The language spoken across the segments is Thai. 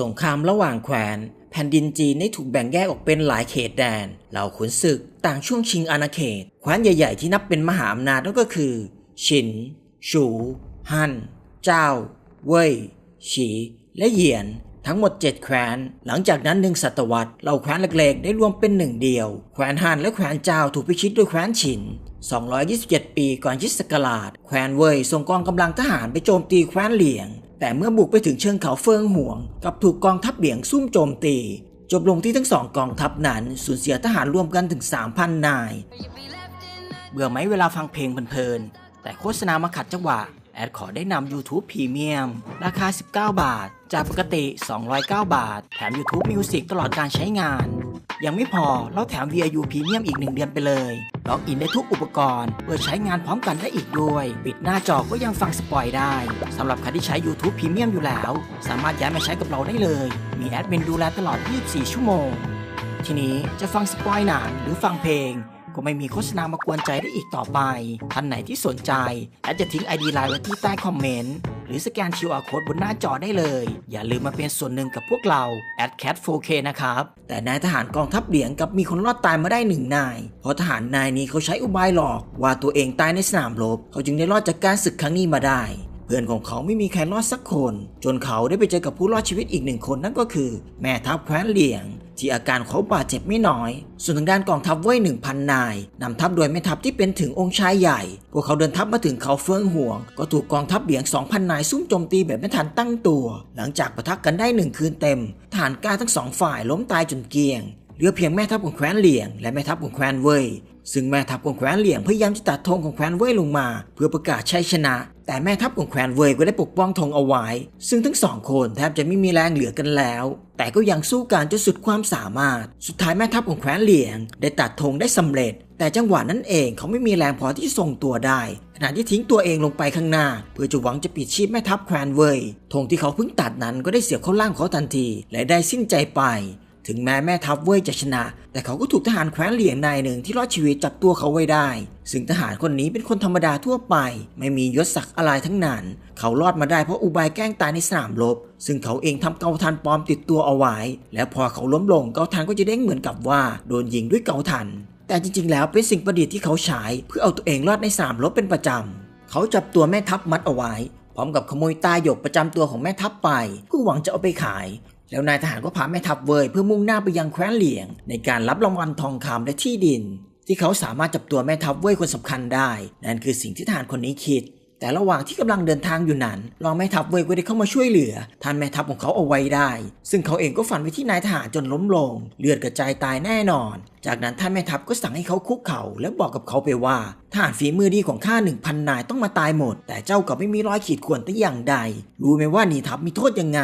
สงครามระหว่างแคว้นแผ่นดินจีนได้ถูกแบ่งแยกออกเป็นหลายเขตแดน เหล่าขุนศึกต่างช่วงชิงอาณาเขตแคว้นใหญ่ๆที่นับเป็นมหาอำนาจนั่นก็คือ ชินชูฮั่น เจ้า เว่ย ฉี และเหยียน ทั้งหมด 7 แคว้น หลังจากนั้นหนึ่งศตวรรษ เหล่าแคว้นเล็กๆ ได้รวมเป็นหนึ่งเดียว แคว้นฮั่นและแคว้นเจ้าถูกพิชิตด้วยแคว้นฉิน 227 ปีก่อนคริสต์ศักราช แคว้นเว่ยส่งกองกำลังทหารไปโจมตีแคว้นเหลียง แต่เมื่อบุกไปถึงเชิงเขาเฟิงห่วง กับถูกกองทัพเบี่ยงซุ่มโจมตี จบลงที่ทั้งสองกองทัพนั้นสูญเสียทหารรวมกันถึง 3,000 นาย เบื่อไหมเวลาฟังเพลงเพลินๆแต่โฆษณามาขัดจังหวะ แอดขอได้นำ YouTube Premium ราคา 19 บาท จากปกติ 209 บาท แถม YouTube Music ตลอดการใช้งาน ยังไม่พอเราแถม VIU Premium อีก 1 เดือนไปเลย ล็อกอินได้ทุกอุปกรณ์เพื่อใช้งานพร้อมกันได้อีกด้วย ปิดหน้าจอก็ยังฟังสปอยได้สำหรับใครที่ใช้ YouTube Premium อยู่แล้ว สามารถย้ายมาใช้กับเราได้เลย มีแอดมินดูแลตลอด 24 ชั่วโมง ทีนี้จะฟังสปอยหนังหรือฟังเพลงก็ไม่มีโฆษณามากวนใจได้อีกต่อไป ท่านไหนที่สนใจแอดจะทิ้ง ID ไลน์ไว้ที่ใต้คอมเมนต์ หรือสแกน QR Code บนหน้าจอได้เลย อย่าลืมมาเป็นส่วนหนึ่งกับพวกเรา a d cat 4K นะครับ แต่นายทหารกองทัพเหลียงกับมีคนรอดตายมาได้หนึ่งนาย เพราะทหารนายนี้เขาใช้อุบายหลอก ว่าตัวเองตายในสนามรบ เขาจึงได้รอดจากการศึกครั้งนี้มาได้เพื่อนของเขาไม่มีใครรอดสักคน จนเขาได้ไปเจอกับผู้รอดชีวิตอีกหนึ่งคนนั่นก็คือ แม่ทัพแคว้นเหลียง ที่อาการเขาบาดเจ็บไม่น้อย ส่วนทางด้านกองทัพเว่ยหนึ่งพันนายนำทัพโดยแม่ทัพที่เป็นถึงองค์ชายใหญ่ พวกเขาเดินทัพมาถึงเขาเฟื่องห่วง ก็ถูกกองทัพเหลียง 2,000 นายซุ่มโจมตีแบบไม่ทันตั้งตัว หลังจากประทะกันได้หนึ่งคืนเต็มทหารกล้าทั้งสองฝ่ายล้มตายจนเกลี้ยงเหลือเพียงแม่ทัพของแคว้นเหลียงและแม่ทัพของแคว้นเว่ยซึ่งแม่ทัพของแคว้นเหลียงพยายามจะตัดธงของแคว้นเว่ยลงมา เพื่อประกาศชัยชนะ แต่แม่ทัพของแคว้นเวยก็ได้ปกป้องธงเอาไว้ ซึ่งทั้งสองคนแทบจะไม่มีแรงเหลือกันแล้ว แต่ก็ยังสู้กันจนสุดความสามารถ สุดท้ายแม่ทัพของแคว้นเหลียง ได้ตัดธงได้สำเร็จ แต่จังหวะนั้นเองเขาไม่มีแรงพอที่จะทรงตัวได้ ขณะที่ทิ้งตัวเองลงไปข้างหน้า เพื่อจะหวังจะปิดชีพแม่ทัพแคว้นเวยธงที่เขาเพิ่งตัดนั้นก็ได้เสียบเข้าล่างเขาทันที และได้สิ้นใจไป ถึงแม้แม่ทัพเว่ยจะชนะ แต่เขาก็ถูกทหารแคว้นเหลียงนายหนึ่งที่รอดชีวิตจับตัวเขาไว้ได้ ซึ่งทหารคนนี้เป็นคนธรรมดาทั่วไป ไม่มียศศักดิ์อะไรทั้งนั้น เขารอดมาได้เพราะอุบายแกล้งตายในสนามรบ ซึ่งเขาเองทำเกาทันปลอมติดตัวเอาไว้ แล้วพอเขาล้มลงเกาทันก็จะเด้งเหมือนกับว่าโดนยิงด้วยเกาทัน แต่จริงๆ แล้วเป็นสิ่งประดิษฐ์ที่เขาใช้เพื่อเอาตัวเองรอดในสนามรบเป็นประจำ เขาจับตัวแม่ทัพมัดเอาไว้พร้อมกับขโมยตาหยกประจำตัวของแม่ทัพไปเพื่อหวังจะเอาไปขาย แล้วนายทหารก็พาแม่ทัพเวยเพื่อมุ่งหน้าไปยังแคว้นเหลียง ในการรับรางวัลทองคำและที่ดิน ที่เขาสามารถจับตัวแม่ทัพเว่ยคนสำคัญได้ นั่นคือสิ่งที่ทหารคนนี้คิด แต่ระหว่างที่กำลังเดินทางอยู่นั้นรองแม่ทัพเวยก็ได้เข้ามาช่วยเหลือท่านแม่ทัพของเขาเอาไว้ได้ ซึ่งเขาเองก็ฟันไปที่นายทหารจนล้มลง เลือดกระจายตายแน่นอน จากนั้นท่านแม่ทัพก็สั่งให้เขาคุกเข่าแล้วบอกกับเขาไปว่าทหารฝีมือดีของข้าหนึ่งพันนายต้องมาตายหมด แต่เจ้ากลับไม่มีรอยขีดข่วนแต่อย่างใด รู้ไหมว่าหนีทัพมีโทษยังไง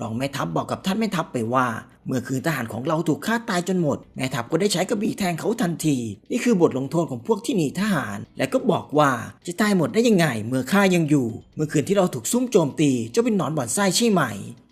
รองแม่ทัพบอกกับท่านแม่ทัพไปว่า เมื่อคืนทหารของเราถูกฆ่าตายจนหมดแม่ทัพก็ได้ใช้กระบี่แทงเขาทันที นี่คือบทลงโทษของพวกที่หนีทหาร และก็บอกว่าจะตายหมดได้ยังไง เมื่อข้ายังอยู่ เมื่อคืนที่เราถูกซุ่มโจมตีเจ้าเป็นหนอนบ่อนไส้ใช่ไหม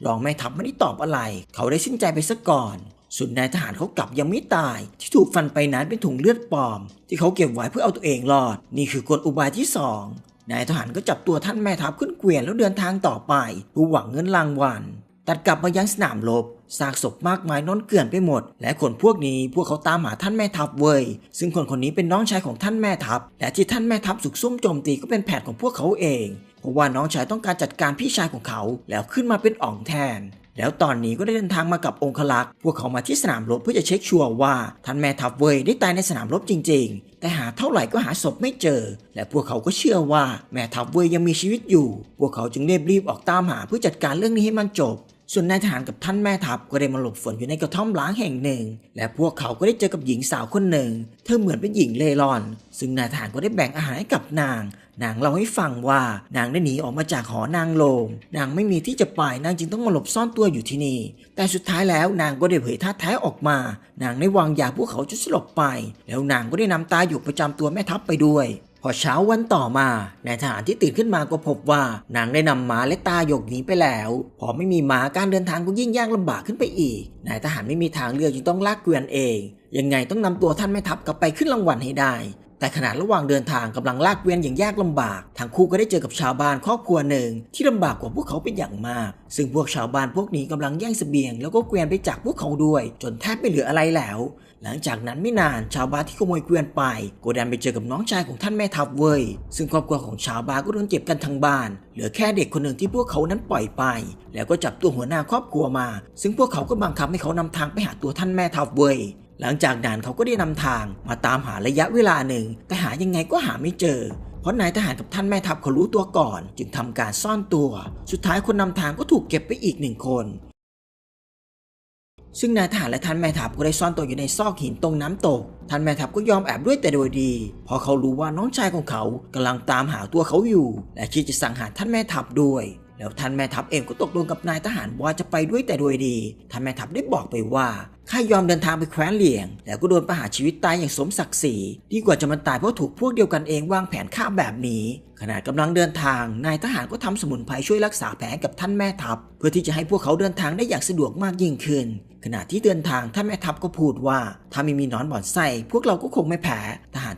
รองแม่ทัพไม่ได้ตอบอะไร เขาได้สิ้นใจไปซะก่อนส่วนนายทหารเขากลับยังไม่ตาย ที่ถูกฟันไปนั้นเป็นถุงเลือดปลอม ที่เขาเก็บไว้เพื่อเอาตัวเองรอด นี่คือกลอุบายที่สองนายทหารก็จับตัวท่านแม่ทัพขึ้นเกวียนแล้วเดินทางต่อไปเพื่อหวังเงินรางวัล ตัดกลับมายังสนามรบซากศพมากมายนอนเกลื่อนไปหมด และคนพวกนี้พวกเขาตามหาท่านแม่ทัพเว้ย ซึ่งคนคนนี้เป็นน้องชายของท่านแม่ทัพ และที่ท่านแม่ทัพสุกซุ่มโจมตีก็เป็นแผนของพวกเขาเอง เพราะว่าน้องชายต้องการจัดการพี่ชายของเขา แล้วขึ้นมาเป็นอ่องแทน แล้วตอนนี้ก็ได้เดินทางมากับองคลักษ์พวกเขามาที่สนามรบเพื่อจะเช็คชัวร์ว่าท่านแม่ทัพเวยได้ตายในสนามรบจริง ๆ แต่หาเท่าไหร่ก็หาศพไม่เจอ และพวกเขาก็เชื่อว่าแม่ทัพเวยยังมีชีวิตอยู่ พวกเขาจึงเรีบรีบออกตามหาเพื่อจัดการเรื่องนี้ให้มันจบ ส่วนนายทหารกับท่านแม่ทัพก็ได้มาหลบฝนอยู่ในกระท่อมล้างแห่งหนึ่ง และพวกเขาก็ได้เจอกับหญิงสาวคนหนึ่ง เธอเหมือนเป็นหญิงเล่ร่อน ซึ่งนายทหารก็ได้แบ่งอาหารให้กับนาง นางเล่าให้ฟังว่านางได้หนีออกมาจากหอนางโลงนางไม่มีที่จะไปนางจึงต้องมาหลบซ่อนตัวอยู่ที่นี่ แต่สุดท้ายแล้วนางก็ได้เผยท่าแท้ออกมา นางได้วางยาพวกเขาจนสลบไป แล้วนางก็ได้นำตาอยู่ประจำตัวแม่ทัพไปด้วย พอเช้าวันต่อมานายทหารที่ตื่นขึ้นมาก็พบว่านางได้นำม้าและตาหยกหนีไปแล้ว พอไม่มีม้าการเดินทางก็ยิ่งยากลำบากขึ้นไปอีกนายทหารไม่มีทางเลือกจึงต้องลากเกวียนเอง ยังไงต้องนำตัวท่านแม่ทัพกลับไปขึ้นรางวัลให้ได้ แต่ขณะระหว่างเดินทางกำลังลากเกวียนอย่างยากลำบาก ทั้งคู่ก็ได้เจอกับชาวบ้านครอบครัวหนึ่ง ที่ลำบากกว่าพวกเขาเป็นอย่างมาก ซึ่งพวกชาวบ้านพวกนี้กำลังแย่งเสบียง แล้วก็เกวียนไปจากพวกเขาด้วย จนแทบไม่เหลืออะไรแล้ว หลังจากนั้นไม่นานชาวบ้านที่ขโมยเกวียนไปก็ดันไปเจอกับน้องชายของท่านแม่ทัพเว้ยซึ่งครอบครัวของชาวบ้านก็โดนเจ็บกันทั้งบ้าน เหลือแค่เด็กคนหนึ่งที่พวกเขานั้นปล่อยไป แล้วก็จับตัวหัวหน้าครอบครัวมา ซึ่งพวกเขาก็บังคับให้เขานำทางไปหาตัวท่านแม่ทัพเว้ย หลังจากนั้นเขาก็ได้นำทางมาตามหาระยะเวลาหนึ่ง แต่หายังไงก็หาไม่เจอ เพราะนายทหารกับท่านแม่ทัพเขารู้ตัวก่อน จึงทำการซ่อนตัว สุดท้ายคนนำทางก็ถูกเก็บไปอีกหนึ่งคน ซึ่งนายทหารและท่านแม่ทัพก็ได้ซ่อนตัวอยู่ในซอกหินตรงน้ำตก ท่านแม่ทัพก็ยอมแอบด้วยแต่โดยดี เพราะเขารู้ว่าน้องชายของเขากำลังตามหาตัวเขาอยู่ และคิดจะสังหารท่านแม่ทัพด้วย แล้วท่านแม่ทัพเองก็ตกลงกับนายทหารว่าจะไปด้วยแต่โดยดี ท่านแม่ทัพได้บอกไปว่าข้ายอมเดินทางไปแคว้นเหลียง แล้วก็โดนประหารชีวิตตายอย่างสมศักดิ์ศรีดีกว่าจะมาตายเพราะถูกพวกเดียวกันเองวางแผนฆ่าแบบนี้ ขณะกำลังเดินทาง นายทหารก็ทำสมุนไพรช่วยรักษาแผลกับท่านแม่ทัพ เพื่อที่จะให้พวกเขาเดินทางได้อย่างสะดวกมากยิ่งขึ้น ขณะที่เดินทางท่านแม่ทัพก็พูดว่า ถ้าไม่มีนอนบ่อนไส้พวกเราก็คงไม่แพ้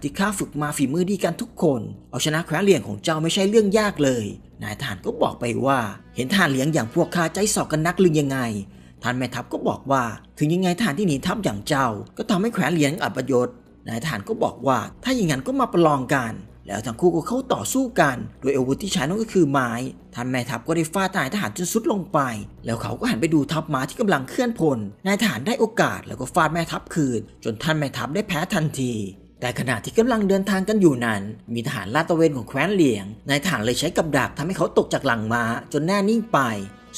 ที่ข้าฝึกมาฝีมือดีกันทุกคน เอาชนะแคว้นเหลียงของเจ้าไม่ใช่เรื่องยากเลย นายทหารก็บอกไปว่า เห็นทหารเลี้ยงอย่างพวกข้าใจสอบกันนักหรือยังไงท่านแม่ทัพก็บอกว่า ถึงยังไงทหารที่หนีทัพอย่างเจ้า ก็ทำให้แขวนเหรียญอับประยศนายทหารก็บอกว่า ถ้าอย่างนั้นก็มาประลองกัน แล้วทั้งคู่ก็เข้าต่อสู้กัน โดยอาวุธที่ใช้นั่นก็คือไม้ท่านแม่ทัพก็ได้ฟาดนายทหารจนสุดลงไป แล้วเขาก็หันไปดูทัพม้าที่กำลังเคลื่อนพลนายทหารได้โอกาสแล้วก็ฟาดแม่ทัพคืน จนท่านแม่ทัพได้แพ้ทันที แต่ขณะที่กำลังเดินทางกันอยู่นั้น มีทหารลาดตระเวนของแคว้นเหลียงนายทหารเลยใช้กับดักทำให้เขาตกจากหลังม้าจนแน่นิ่งไป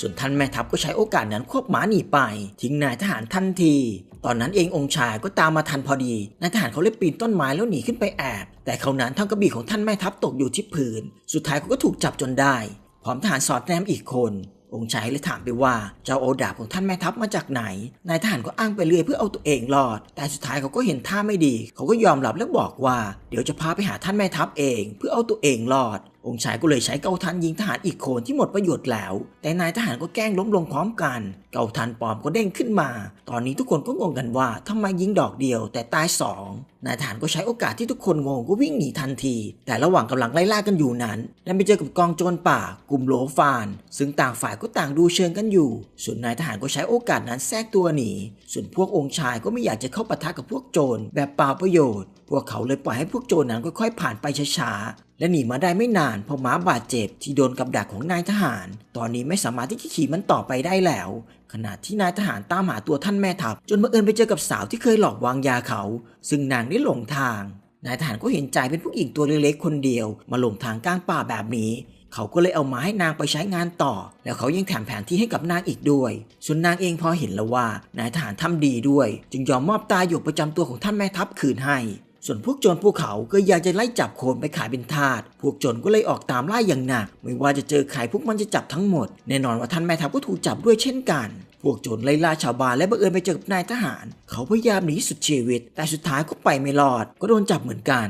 ส่วนท่านแม่ทัพก็ใช้โอกาสนั้นควบม้าหนีไป ทิ้งนายทหารทันที ตอนนั้นเององค์ชายก็ตามมาทันพอดีนายทหารเขาเลยปีนต้นไม้แล้วหนีขึ้นไปแอบแต่เขานั้นทั้งกระบี่ของท่านแม่ทัพตกอยู่ที่พื้น สุดท้ายเขาก็ถูกจับจนได้พร้อมทหารสอดแนมอีกคน องค์ชายเลยถามไปว่าเจ้าโอดาบของท่านแม่ทัพมาจากไหน นายทหารก็อ้างไปเรื่อยเพื่อเอาตัวเองรอด แต่สุดท้ายเขาก็เห็นท่าไม่ดี เขาก็ยอมรับและบอกว่า เดี๋ยวจะพาไปหาท่านแม่ทัพเอง เพื่อเอาตัวเองรอด องค์ชายก็เลยใช้เกาทันยิงทหารอีกคนที่หมดประโยชน์แล้ว แต่นายทหารก็แกล้งล้มลงพร้อมกัน เกาทันปลอมก็เด้งขึ้นมา ตอนนี้ทุกคนก็งงกันว่าทำไมยิงดอกเดียวแต่ตายสองนายทหารก็ใช้โอกาสที่ทุกคนงงก็วิ่งหนีทันที แต่ระหว่างกำลังไล่ล่ากันอยู่นั้นดันไปเจอกับกองโจรป่า กลุ่มโหลฟาน ซึ่งต่างฝ่ายก็ต่างดูเชิงกันอยู่ ส่วนนายทหารก็ใช้โอกาสนั้นแทรกตัวหนี ส่วนพวกองค์ชายก็ไม่อยากจะเข้าปะทะกับพวกโจรแบบเปล่าประโยชน์ พวกเขาเลยปล่อยให้พวกโจรนั้นค่อยๆผ่านไปช้าๆ และหนีมาได้ไม่นานเพราะม้าบาดเจ็บที่โดนกับดักของนายทหาร ตอนนี้ไม่สามารถที่จะขี่มันต่อไปได้แล้ว ขณะที่นายทหารตามหาตัวท่านแม่ทัพจนบังเอิญไปเจอกับสาวที่เคยหลอกวางยาเขา ซึ่งนางได้หลงทาง นายทหารก็เห็นใจเป็นผู้หญิงตัวเล็กๆคนเดียว มาหลงทางกลางป่าแบบนี้ เขาก็เลยเอามาให้นางไปใช้งานต่อ แล้วเขายังแถมแผนที่ให้กับนางอีกด้วย ส่วนนางเองพอเห็นแล้วว่านายทหารทำดีด้วย จึงยอมมอบตาหยกประจำตัวของท่านแม่ทัพคืนให้ ส่วนพวกโจรพวกเขาก็อยากจะไล่จับโคนไปขายเป็นทาส พวกโจรก็เลยออกตามล่าอย่างหนัก ไม่ว่าจะเจอใครพวกมันจะจับทั้งหมด แน่นอนว่าท่านแม่ทัพก็ถูกจับด้วยเช่นกัน พวกโจรไล่ล่าชาวบ้านและบังเอิญไปเจอกับนายทหาร เขาพยายามหนีสุดชีวิต แต่สุดท้ายก็ไปไม่รอด ก็โดนจับเหมือนกัน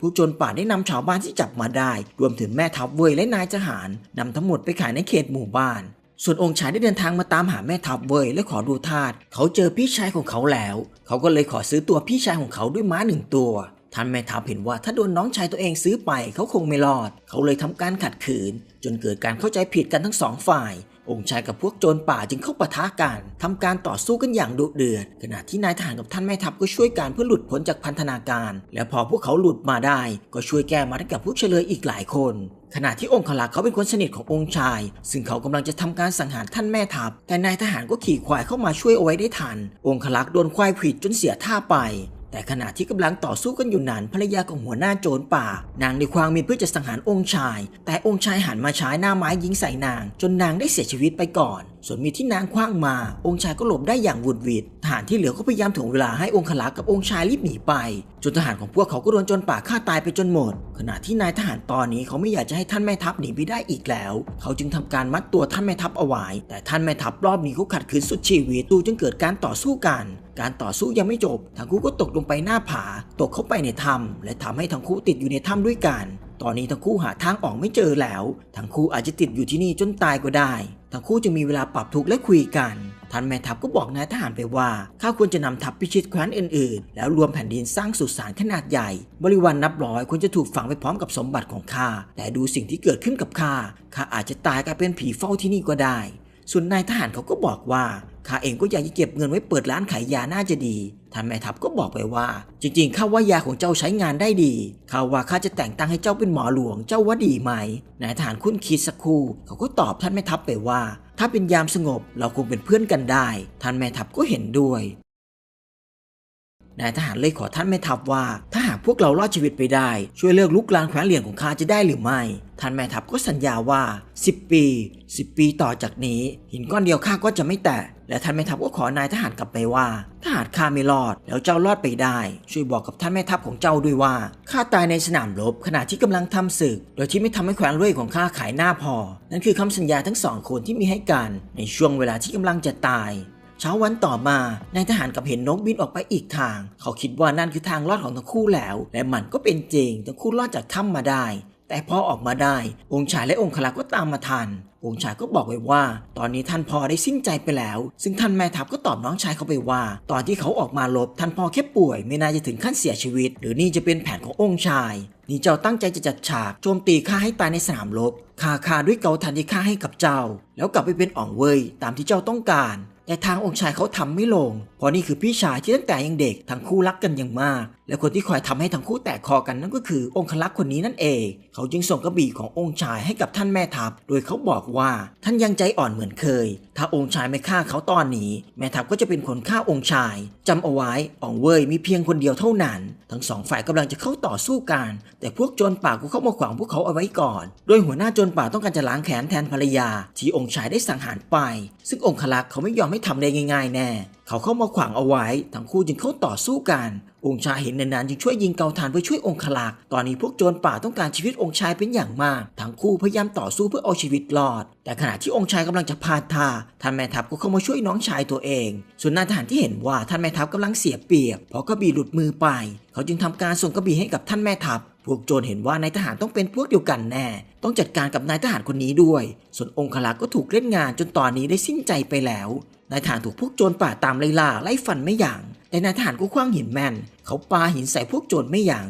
พวกโจรป่าได้นำชาวบ้านที่จับมาได้ รวมถึงแม่ทัพเวยและนายทหารนำทั้งหมดไปขายในเขตหมู่บ้าน ส่วนองค์ชายได้เดินทางมาตามหาแม่ทัพเวยและขอดูทาสเขาเจอพี่ชายของเขาแล้ว เขาก็เลยขอซื้อตัวพี่ชายของเขาด้วยม้าหนึ่งตัวท่านแม่ทัพเห็นว่าถ้าโดนน้องชายตัวเองซื้อไปเขาคงไม่รอด เขาเลยทำการขัดขืน จนเกิดการเข้าใจผิดกันทั้งสองฝ่าย องค์ชายกับพวกโจรป่าจึงเข้าปะทะกันทำการต่อสู้กันอย่างดุเดือด ขณะที่นายทหารกับท่านแม่ทัพก็ช่วยกันเพื่อหลุดพ้นจากพันธนาการ แล้วพอพวกเขาหลุดมาได้ ก็ช่วยแก้มาให้กับพวกเฉลยอีกหลายคนขณะที่องค์ขลักเขาเป็นคนสนิทขององค์ชาย ซึ่งเขากำลังจะทำการสังหารท่านแม่ทัพ แต่นายทหารก็ขี่ควายเข้ามาช่วยเอาไว้ได้ทัน องค์ขลักโดนควายผิดจนเสียท่าไป แต่ขณะที่กำลังต่อสู้กันอยู่นั้นภรรยาของหัวหน้าโจรป่า นางในความมีเพื่อจะสังหารองค์ชาย แต่องค์ชายหันมาใช้หน้าไม้ยิงใส่นาง จนนางได้เสียชีวิตไปก่อน ส่วนมีที่นางคว้างมา องค์ชายก็หลบได้อย่างวุดวิดทหารที่เหลือก็พยายามถ่วงเวลาให้องค์ขลักกับองค์ชายรีบหนีไป จนทหารของพวกเขาก็โดนจรป่าฆ่าตายไปจนหมด ขณะที่นายทหารตอนนี้เขาไม่อยากจะให้ท่านแม่ทัพหนีไปได้อีกแล้ว เขาจึงทำการมัดตัวท่านแม่ทัพเอาไว้ แต่ท่านแม่ทัพรอบนี้เขาขัดขืนสุดชีวิตดูจึงเกิดการต่อสู้กันการต่อสู้ยังไม่จบ ทั้งคู่ก็ตกลงไปหน้าผา ตกเข้าไปในถ้ำและทำให้ทั้งคู่ติดอยู่ในถ้ำด้วยกัน ตอนนี้ทั้งคู่หาทางออกไม่เจอแล้ว ทั้งคู่อาจจะติดอยู่ที่นี่จนตายก็ได้ ทั้งคู่จึงมีเวลาปรับทุกข์และคุยกันท่านแม่ทัพก็บอกนายทหารไปว่า ข้าควรจะนำทัพพิชิตแคว้นอื่นๆ แล้วรวมแผ่นดินสร้างสุสานขนาดใหญ่ บริวารนับร้อยควรจะถูกฝังไปพร้อมกับสมบัติของข้า แต่ดูสิ่งที่เกิดขึ้นกับข้า ข้าอาจจะตายกลายเป็นผีเฝ้าที่นี่ก็ได้ ส่วนนายทหารเขาก็บอกว่า ข้าเองก็อยากจะเก็บเงินไว้เปิดร้านขายยาน่าจะดี ท่านแม่ทัพก็บอกไปว่า จริงๆข้าว่ายาของเจ้าใช้งานได้ดีข้าว่าข้าจะแต่งตั้งให้เจ้าเป็นหมอหลวง เจ้าว่าดีไหม นายทหารคุ้นคิดสักครู่ เขาก็ตอบท่านแม่ทัพไปว่า ถ้าเป็นยามสงบเราคงเป็นเพื่อนกันได้ ท่านแม่ทัพก็เห็นด้วย นายทหารเลยขอท่านแม่ทัพว่า ถ้าหากพวกเรารอดชีวิตไปได้ ช่วยเลิกลุกลานแขวนเหรียญของข้าจะได้หรือไม่ ท่านแม่ทัพก็สัญญาว่า 10 ปี 10 ปีต่อจากนี้ หินก้อนเดียวข้าก็จะไม่แตะและท่านแม่ทัพก็ขอนายทหารกลับไปว่าถ้าหากข้าไม่รอดแล้วเจ้ารอดไปได้ ช่วยบอกกับท่านแม่ทัพของเจ้าด้วยว่าข้าตายในสนามรบขณะที่กำลังทำศึก โดยที่ไม่ทำให้แขวนเลื่อยของข้าขายหน้าพอ นั่นคือคำสัญญาทั้งสองคนที่มีให้กันในช่วงเวลาที่กำลังจะตาย เช้าวันต่อมานายทหารกับเห็นนกบินออกไปอีกทาง เขาคิดว่านั่นคือทางรอดของทั้งคู่แล้ว และมันก็เป็นจริงทั้งคู่รอดจากถ้ำมาได้ แต่พอออกมาได้ องค์ชายและองค์คลักษ์ก็ตามมาทัน องค์ชายก็บอกไว้ว่า ตอนนี้ท่านพ่อได้สิ้นใจไปแล้ว ซึ่งท่านแม่ทัพก็ตอบน้องชายเขาไปว่า ตอนที่เขาออกมาลบท่านพ่อแค่ป่วย ไม่น่าจะถึงขั้นเสียชีวิต หรือนี่จะเป็นแผนขององค์ชายนี่เจ้าตั้งใจจะจัดฉากโจมตีข้าให้ตายในสนามรบฆ่าข้าด้วยเกาทันที่ข้าให้กับเจ้า แล้วกลับไปเป็นอ่องเว่ยตามที่เจ้าต้องการ แต่ทางองค์ชายเขาทำไม่ลง ราะนี่คือพี่ชายที่ตั้งแต่ยังเด็กทั้งคู่รักกันอย่างมาก และคนที่คอยทำให้ทั้งคู่แตกคอกันนั่นก็คือองคลักษ์คนนี้นั่นเอง เขาจึงส่งกระบี่ขององค์ชายให้กับท่านแม่ทัพ โดยเขาบอกว่าท่านยังใจอ่อนเหมือนเคย ถ้าองค์ชายไม่ฆ่าเขาตอนนี้ แม่ทัพก็จะเป็นคนฆ่าองค์ชายจำเอาไว้อ่องเว่ยมีเพียงคนเดียวเท่านั้น ทั้งสองฝ่ายกำลังจะเข้าต่อสู้กัน แต่พวกโจรป่าก็เข้ามาขวางพวกเขาเอาไว้ก่อน โดยหัวหน้าโจรป่าต้องการจะล้างแค้นแทนภรรยา ที่องค์ชายได้สังหารไป ซึ่งองคลักษ์เขาไม่ยอมให้ทำได้ง่าย ๆ แน่ เขาเข้ามาขวางเอาไว้ ทั้งคู่จึงเข้าต่อสู้กัน องค์ชายเห็นนานๆจึงช่วยยิงเกาทานเพื่อช่วยองคลักษ์ตอนนี้พวกโจรป่าต้องการชีวิตองค์ชายเป็นอย่างมาก ทั้งคู่พยายามต่อสู้เพื่อเอาชีวิตรอด แต่ขณะที่องค์ชายกำลังจะพาดท่าท่านแม่ทัพก็เข้ามาช่วยน้องชายตัวเอง ส่วนนายทหารที่เห็นว่าท่านแม่ทัพกำลังเสียเปรียบ เพราะกระบี่หลุดมือไป เขาจึงทำการส่งกระบี่ให้กับท่านแม่ทัพพวกโจรเห็นว่านายทหารต้องเป็นพวกเดียวกันแน่ ต้องจัดการกับนายทหารคนนี้ด้วย ส่วนองคลักษ์ก็ถูกเล่นงานจนตอนนี้ได้สิ้นใจไปแล้ว นายทหารถูกพวกโจรป่าตามไล่ล่าไล่ฟันไม่อย่าง แต่นายทหารก็คว้างหินแม่น เขาปาหินใส่พวกโจรไม่อย่าง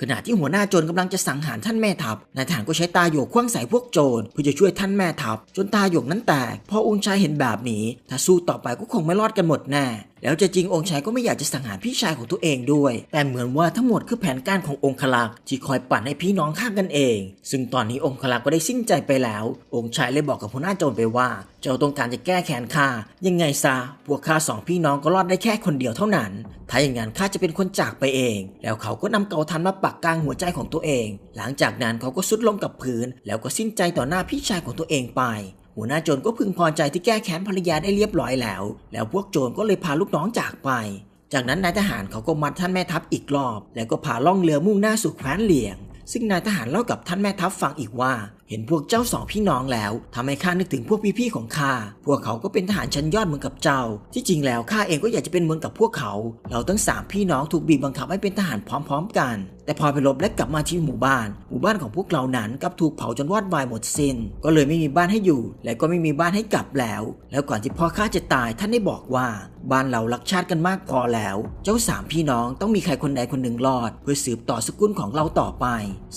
ขณะที่หัวหน้าโจรกำลังจะสังหารท่านแม่ทัพ นายทหารก็ใช้ตาโยกคว้างใส่พวกโจรเพื่อจะช่วยท่านแม่ทัพ จนตาโยกนั้นแตก พอองค์ชายเห็นแบบนี้ ถ้าสู้ต่อไปก็คงไม่รอดกันหมดแน่ แล้วจะจริงองค์ชายก็ไม่อยากจะสังหารพี่ชายของตัวเองด้วย แต่เหมือนว่าทั้งหมดคือแผนการขององค์คลักษ์ที่คอยปั่นให้พี่น้องฆ่ากันเอง ซึ่งตอนนี้องค์คลักษ์ก็ได้สิ้นใจไปแล้ว องค์ชายเลยบอกกับหัวหน้าโจรไปว่า เจ้าต้องการจะแก้แค้นข้ายังไงซะพวกข้าสองพี่น้องก็รอดได้แค่คนเดียวเท่านั้น ถ้าอย่างนั้นข้าจะเป็นคนจากไปเอง แล้วเขาก็นำเกาทันมาปักกลางหัวใจของตัวเอง หลังจากนั้นเขาก็สุดลงกับพื้น แล้วก็สิ้นใจต่อหน้าพี่ชายของตัวเองไป หัวหน้าโจรก็พึงพอใจที่แก้แค้นภรรยาได้เรียบร้อยแล้ว แล้วพวกโจรก็เลยพาลูกน้องจากไป จากนั้นนายทหารเขาก็มัดท่านแม่ทัพอีกรอบ แล้วก็พาล่องเรือมุ่งหน้าสู่แคว้นเหลียง ซึ่งนายทหารเล่ากับท่านแม่ทัพฟังอีกว่า เห็นพวกเจ้าสองพี่น้องแล้วทำให้ข้านึกถึงพวกพี่ๆของข้า พวกเขาก็เป็นทหารชั้นยอดเหมือนกับเจ้า ที่จริงแล้วข้าเองก็อยากจะเป็นเหมือนกับพวกเขา เราทั้งสามพี่น้องถูกบีบบังคับให้เป็นทหารพร้อม ๆ กัน แต่พอไปรบและกลับมาที่หมู่บ้าน หมู่บ้านของพวกเรานั้นกลับถูกเผาจนวอดวายหมดสิน้น ก็เลยไม่มีบ้านให้อยู่ และก็ไม่มีบ้านให้กลับแล้ว แล้วก่อนที่พ่อข้าจะตายท่านได้บอกว่า บ้านเรารักชาติกันมากพอแล้ว เจ้าสามพี่น้องต้องมีใครคนใดคนหนึ่งรอด เพื่อสืบต่อสกุลของเราต่อไป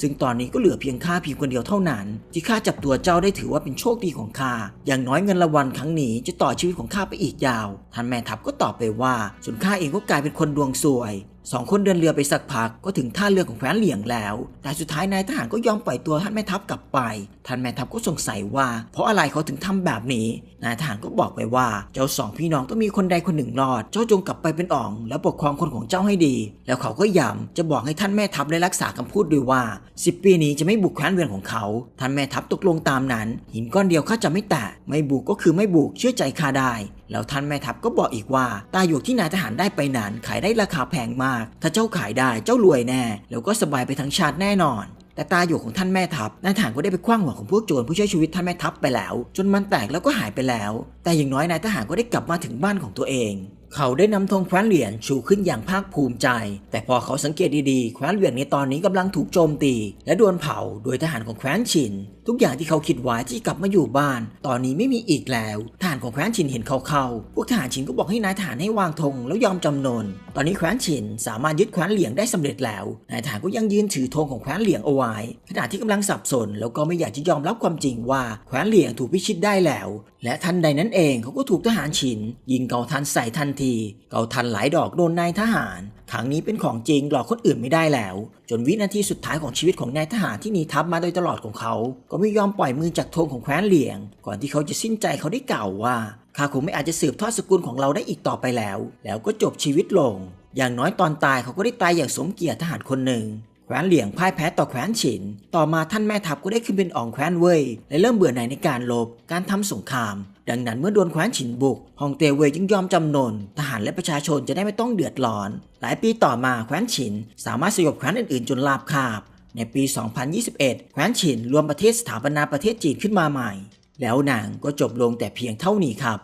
ซึ่งตอนนี้ก็เหลือเพียงข้าเพียงคนเดียวเท่านั้น ที่ข้าจับตัวเจ้าได้ถือว่าเป็นโชคดีของข้าอย่างน้อยเงินรางวัลครั้งนี้จะต่อชีวิตของข้าไปอีกยาวท่านแม่ทัพก็ตอบไปว่าส่วนข้าเองก็กลายเป็นคนดวงสวย สองคนเดินเรือไปสักพักก็ถึงท่าเรือของแคว้นเหลียงแล้ว แต่สุดท้ายนายทหารก็ยอมปล่อยตัวท่านแม่ทัพกลับไป ท่านแม่ทัพก็สงสัยว่า เพราะอะไรเขาถึงทำแบบนี้ นายทหารก็บอกไปว่าเจ้าสองพี่น้องต้องมีคนใดคนหนึ่งรอด เจ้าจงกลับไปเป็นอ่อง แล้วปกครองคนของเจ้าให้ดี แล้วเขาก็ย้ำจะบอกให้ท่านแม่ทัพได้รักษาคำพูดด้วยว่า10ปีนี้จะไม่บุกแคว้นเวียนของเขา ท่านแม่ทัพตกลงตามนั้น หินก้อนเดียวข้าจะไม่แตะไม่บุกก็คือไม่บุกเชื่อใจข้าได้แล้วท่านแม่ทัพก็บอกอีกว่า ตาหยวกที่นายทหารได้ไปนั้นขายได้ราคาแพงมาก ถ้าเจ้าขายได้เจ้ารวยแน่ แล้วก็สบายไปทั้งชาติแน่นอน แต่ตาหยวกของท่านแม่ทัพนายทหารก็ได้ไปคว้างหัวของพวกโจรผู้ช่วยชีวิตท่านแม่ทัพไปแล้ว จนมันแตกแล้วก็หายไปแล้ว แต่อย่างน้อยนายทหารก็ได้กลับมาถึงบ้านของตัวเอง เขาได้นำธงแคว้นเหรียญชูขึ้นอย่างภาคภูมิใจ แต่พอเขาสังเกตดีๆแคว้นเหรียญในตอนนี้กำลังถูกโจมตี และโดนเผาโดยทหารของแคว้นชิน ทุกอย่างที่เขาคิดไว้ที่กลับมาอยู่บ้าน ตอนนี้ไม่มีอีกแล้วทหารของแคว้นชินเห็นเขาเข้าพวกทหารชินก็บอกให้นายทหารให้วางธงแล้วยอมจำนน ตอนนี้แคว้นชินสามารถยึดแคว้นเหลียงได้สำเร็จแล้วนายทหารก็ยังยืนถือธงของแคว้นเหลียงเอาไว้ขณะที่กำลังสับสน แล้วก็ไม่อยากจะยอมรับความจริงว่าแคว้นเหลียงถูกพิชิตได้แล้ว และทันใดนั้นเองเขาก็ถูกทหารชิน ยิงเกาทันใส่ทันที เกาทันหลายดอกโดนนายทหารครั้งนี้เป็นของจริงหลอกคนอื่นไม่ได้แล้ว จนวินาทีสุดท้ายของชีวิตของนายทหารที่หนีทัพมาโดยตลอดของเขา ก็ไม่ยอมปล่อยมือจากธงของแคว้นเหลียง ก่อนที่เขาจะสิ้นใจเขาได้กล่าวว่าข้าคงไม่อาจจะสืบทอดสกุลของเราได้อีกต่อไปแล้ว แล้วก็จบชีวิตลง อย่างน้อยตอนตายเขาก็ได้ตายอย่างสมเกียรติทหารคนหนึ่ง แคว้นเหลียงพ่ายแพ้ต่อแคว้นฉิน ต่อมาท่านแม่ทัพก็ได้ขึ้นเป็นอองแคว้นเว่ยและเริ่มเบื่อหน่ายในการลบ การทำสงคราม ดังนั้นเมื่อโดนแคว้นฉินบุกฮองเตเว่ยจึงยอมจำนน ทหารและประชาชนจะได้ไม่ต้องเดือดร้อน หลายปีต่อมาแคว้นฉิน สามารถสยบแคว้นอื่นๆ จนราบคาบ ในปี 2021 แคว้นฉินรวมประเทศสถาปนาประเทศจีนขึ้นมาใหม่ แล้วหนังก็จบลงแต่เพียงเท่านี้ครับ